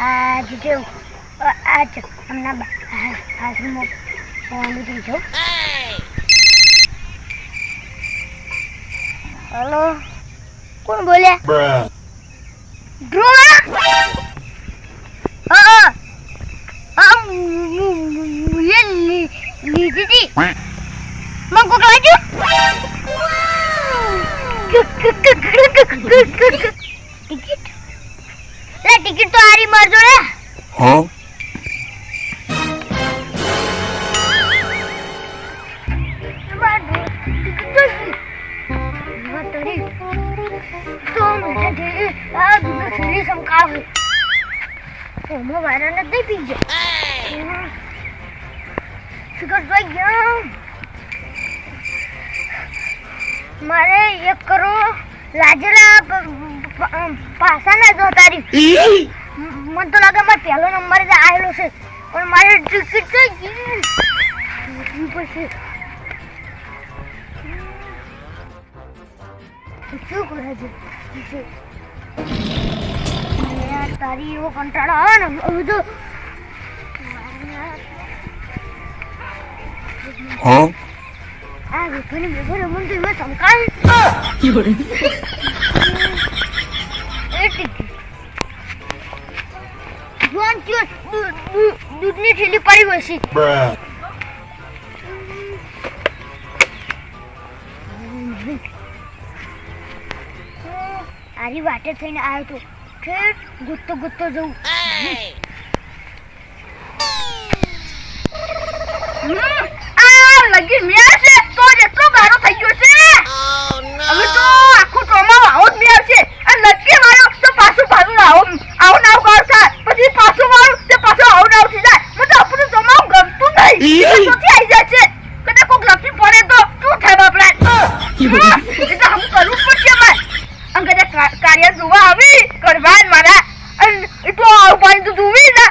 આજ જેવું આજ હમણાં હાથમાં ફોન દીધો હલો? કોણ બોલ્યા? મારે એક કરો લાજરા પાસા ના જો તારી. મને તો લાગે મારે પહેલો નંબર જ આવેલો છે. પણ મારે ટિકિટ તો પછી શું કરે છે. તારી એવો કંટાળો આવે ને હવે તો આ વેફરની વેફર મને તો એમાં સંકાય જોન દૂધની થેલી પડી હોય છે. આરી વાટે થઈને આવ્યો તો. ઠેઠ ગુત્તો ગુત્તો જવું આ લગી મેળ છે. તો જ એટલો ગારો થઈ ગયો છે. હવે તો આખું ટ્રોમા આવો જ છે. અને લટકે માર્યો તો પાછું પાછું આવો. આવો નાવ ગાળ થાય. પછી પાછું મારું તે પાછું આવો નાવ થઈ જાય. મને તો આપણું ટ્રોમા ગમતું નહીં. ક્યાંથી આવી જાય છે. કદાચ કોક લખી પડે તો શું થાય બાપડા એ તો હમ કરવું જ પડશે મારે અને કાર્ય જોવા આવી? કરવા જ મારા એટલો આવું પાણી તો જોવી ના.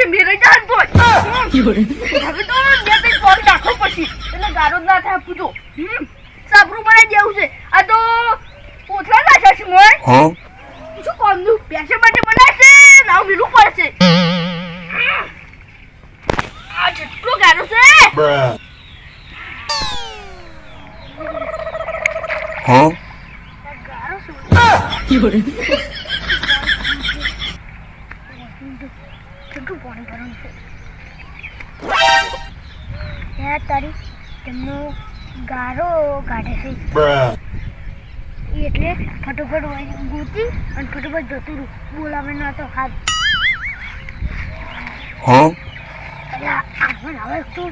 પડશે મેરે જાન તો હવે તો બે બે પગ નાખવો પછી. એટલે ગારો ના થાય હમ સાબરું બનાવી દેવું છે. આ તો કોથળા નાખ્યા છે મોય? શું કોમનું પેસે માટે બનાવશે નાવ મીલું પડશે? આ જેટલો ગારો છે. હા? ગારો શું કેટલું પાણી ભરવાનું છે ત્યાં તારી તેમનો ગારો કાઢે છે. એટલે ફટોફટ ગોતી અને ફટોફટ જતું રહ્યું બોલાવે ના તો હાથ આવે તું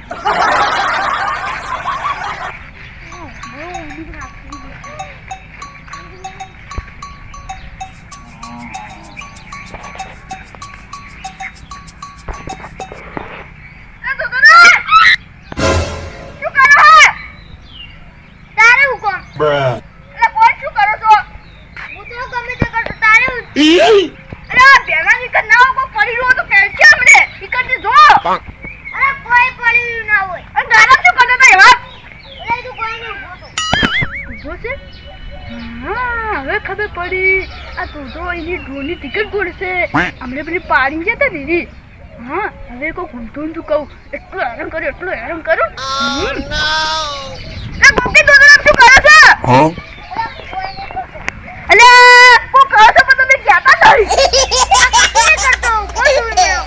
ઊભો છે? હા હવે ખબર પડી. આ તું તો એની ડ્રોની ટિકિટ ગોળશે. હમણે પેલી પાડી ગયા હતા દીદી. હા હવે કોઈ ઊંધું તું કહું. એટલું હેરાન કર્યું એટલું હેરાન કર્યું હમ. એ ગોપી શું કરો છો? Huh? કો કહો છો? પણ તમે કહેતા નહીં. કરતો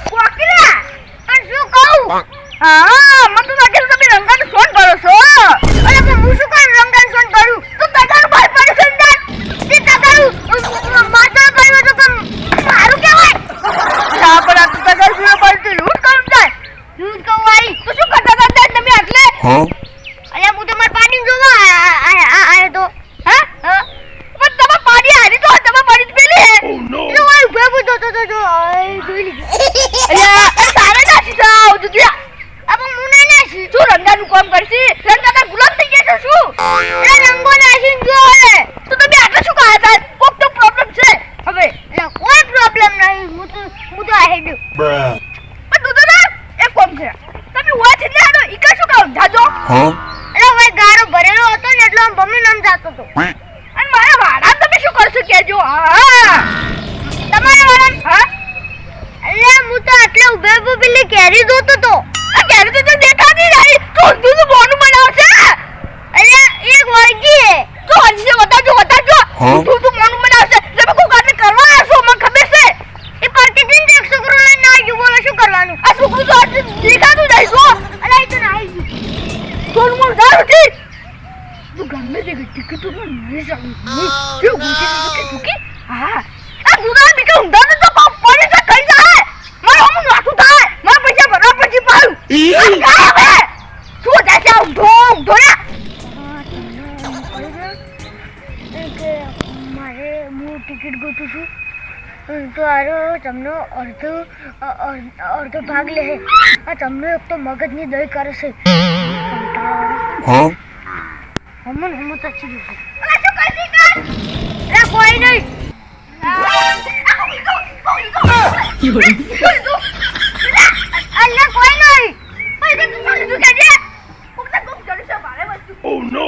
કોકરા પણ શું કહું? હા મને તો લાગે છે તમે રંગાનું સોન ભરો છો અરે પણ હું શું કરું રંગાનું સોન કરું તું તગાર ભાઈ હું તો હું તો આ હેડ્યું Bruh. પણ તું તો ના એક કોમ છે તમે હોય છે ને આનો ઈકા શું કહો જાજો Huh? અરે ભાઈ ગારો ભરેલો હતો ને એટલે આમ બમી નામ જાતો હતો અને મારા વાળા તમે શું કરશો કેજો હા. તમારા વાળા હા? અરે હું તો આટલે ઉભે ઉભે પેલી કેરી જોતો તો. આ તો દેખાતી નહીં. તું ઊંધું તું મોનું બનાવશે અરે એક વળગી તું હજી બતાજો બતાજો? તું તું મોનું બનાવશે તમે કોઈ કારણે કરવા આવશો મને ખબર છે એ પડતી હતી ને તો એક છોકરો લઈને આવી બોલો શું કરવાનું આ છોકરું તો આજે દેખાતું નહીં જો અરે એ તો નાઈ ગયું સોનું મોનું દારૂ છે તું ગમે તે ટિકિટ તો નહીં સારું કેવું ગુંચી ટિકિટ ચૂકી હા આ ગુના બીકે ઊંધા ને તો પાપ પડી છે કઈ જાય મારે હમું નાખું થાય મારા પૈસા ભરવા પછી પાડું આ કાય હવે શું જાય છે આ ઊંધો ઊંધો ને કે મારે હું ટિકિટ ગોતું છું અમ, તો આરો તમને અડધો અડધો ભાગ લે છે. આ તમને એક તો મગજની દય કરે છે? હમણ હમું તો ચીડું ગયો આ શું કર અરે કોઈ નહીં. અલ્લે કોઈ નહીં. Oh no!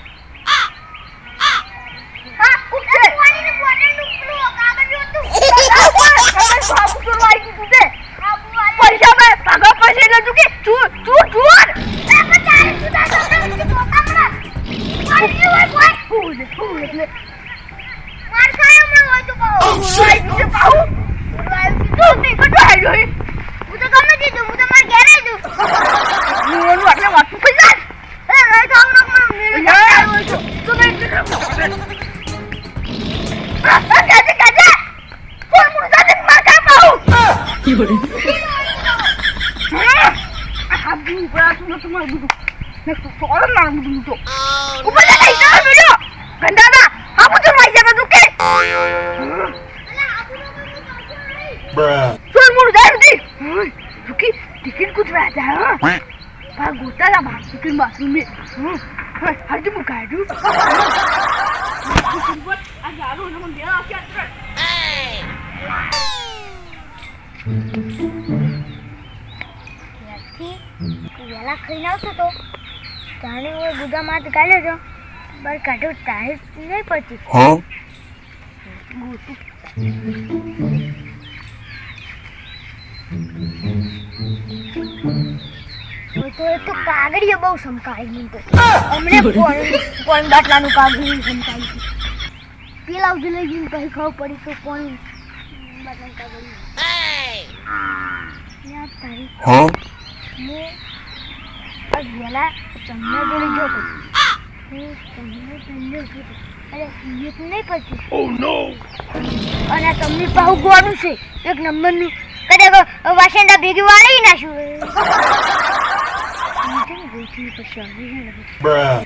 આ બુ બરા તું તો માર બુડુ ને તું સોર ના બુડુ તો ઉપર લે નહીં ના વિડિયો ગંડાના આ બધું વાઈ જતો તું કે અલા, હાબુનો કોઈ તો ચાલતો નહીં. Bruh. સોર મુર્દા દી તું કે ટિકિટ કુછ રાજા હા Quack. પા ગોતાલા બા ટિકિટ બાથરૂમ મે હરજુ મુકાડુ આ જારો ને મને દેવા આપ્યા ત્યારથી વહેલા ખાઈને આવતો તો? તાણે હું ગુદા માથ ગાલ્યો છો બાર કાઢ્યો તારે નહીં પડતી? તો એ બહુ સમકાળી મને તો અમને કોણ બાટલાનું કાગળિયું સમકાળી છે પેલા લઈ જઈને કઈ ખબર પડી તો કોણ બાટલાનું તારી હું વહેલા તમને જોડે Oh અને તમને બહુ ગોળું છે એક નંબરનું કદાચ વાસંડા ભેગી વાળી નાખ્યું ને Bruh.